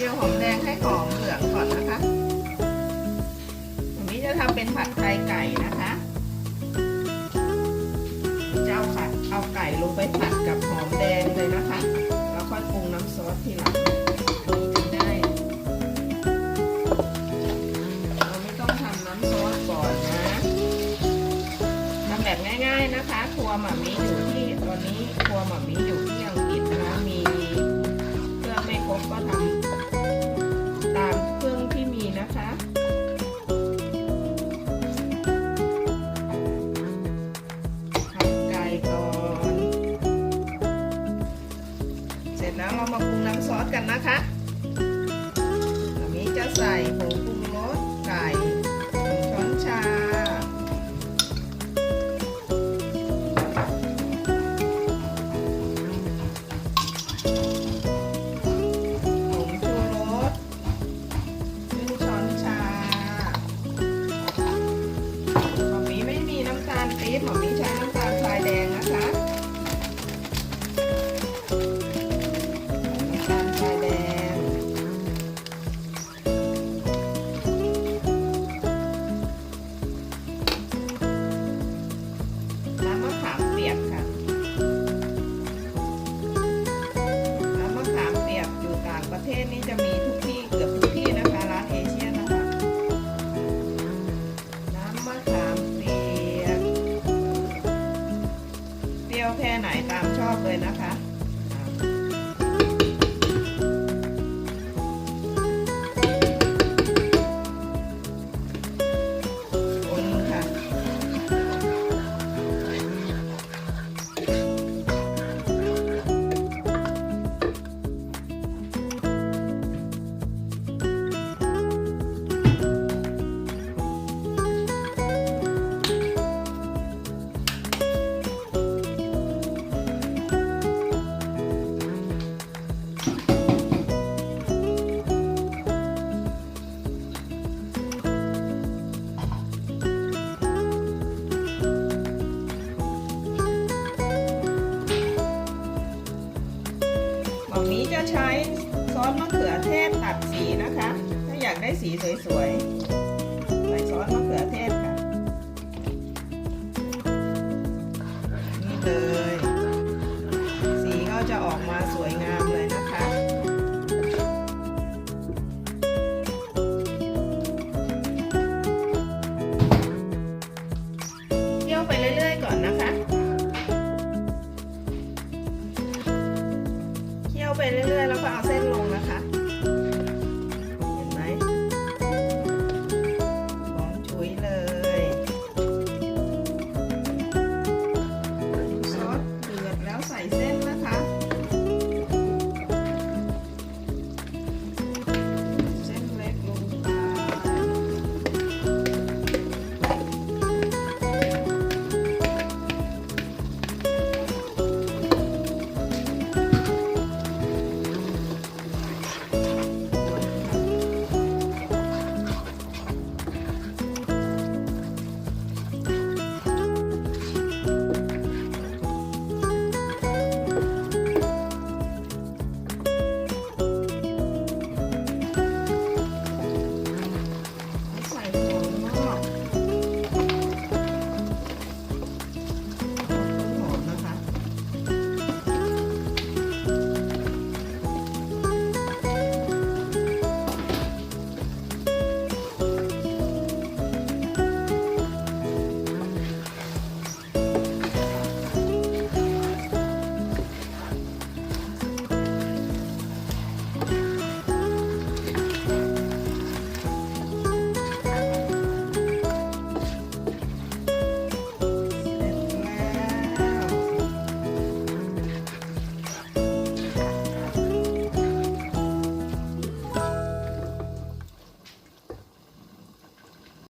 จียวหอมแดงให้หอมเหลืองก่อนนะคะวันนี้จะทำเป็นผัดไข่ไก่นะคะจะเอาผัดเอาไก่ลงไปผัดกับหอมแดงเลยนะคะ แล้วค่อยปรุงน้ำซอสทีหลังได้เราไม่ต้องทำน้ำซอสก่อนนะทำแบบง่าย ๆนะคะ ครัวหม่ามิอยู่ที่ตอนนี้ครัวหม่ามิอยู่ที่ยัง น ตามชอบเลยนะคะ หมอมีจะใช้ซอสมะเขือเทศตัดสีนะคะ ถ้าอยากได้สีสวยๆ ใส่ซอสมะเขือเทศ ไปเรื่อยๆ แล้วก็เอาเส้น